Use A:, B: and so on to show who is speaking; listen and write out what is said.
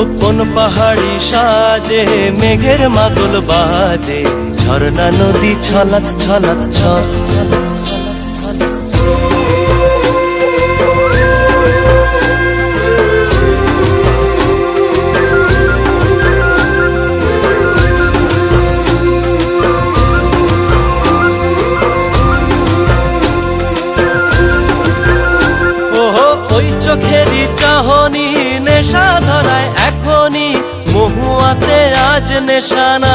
A: গোপন পাহাড়ি সাজে, মেঘের মাদল বাজে। ঝর্ণা, নদী ছলাৎ ছলাৎ ছল ওহো, ওই চোখেরই চাহনি আজ নেশানা